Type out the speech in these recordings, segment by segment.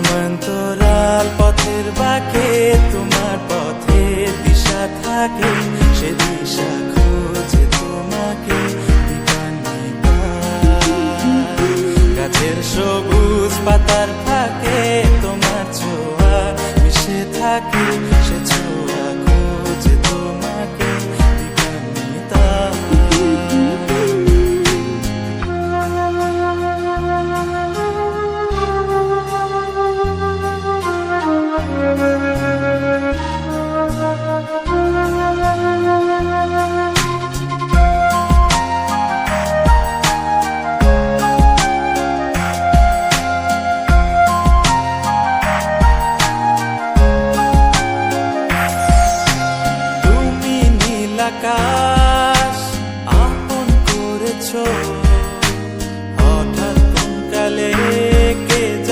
সমান্তরাল পথের বাকে তোমার পথের দিশা থাকে, সে দিশা খোঁজে তোমাকে গাছের সবুজ পাতার ফাঁকে তোমার ছোঁয়া মিশে থাকে, সে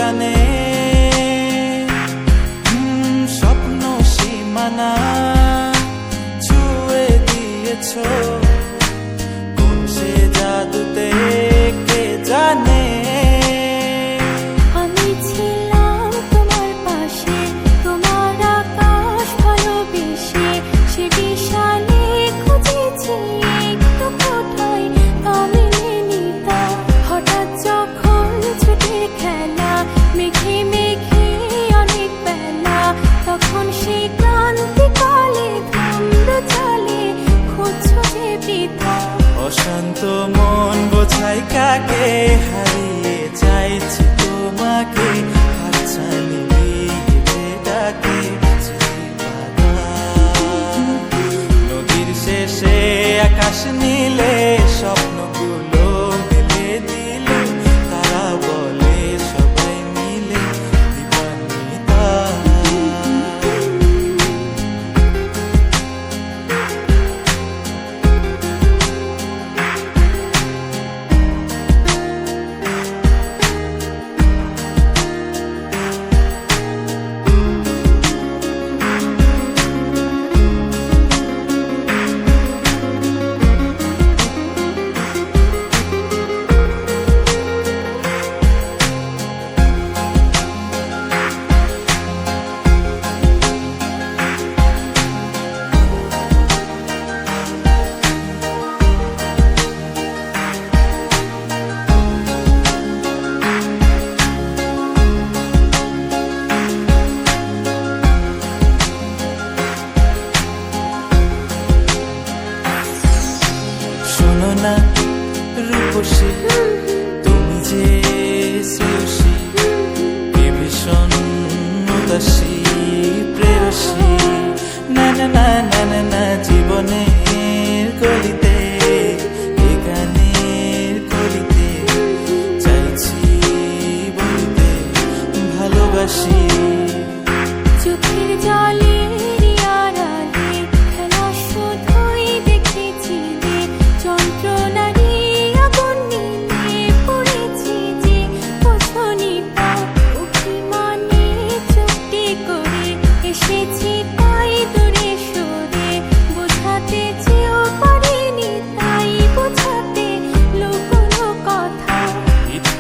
জানে। স্বপ্ন সীমানা ছুঁয়ে দিয়েছ। মন বোঝাই কাকে হারিয়ে চাইছি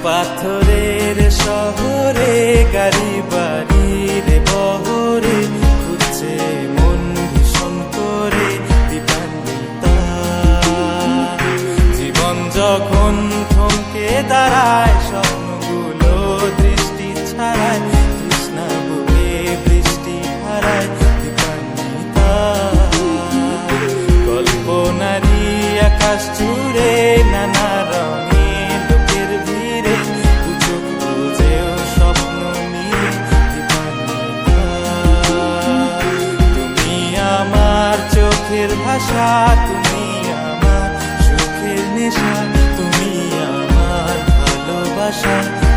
পাথরের শহরে গাড়ি আশা তুমি আমার সুখের নেশা তুমি আমার ভালোবাসা।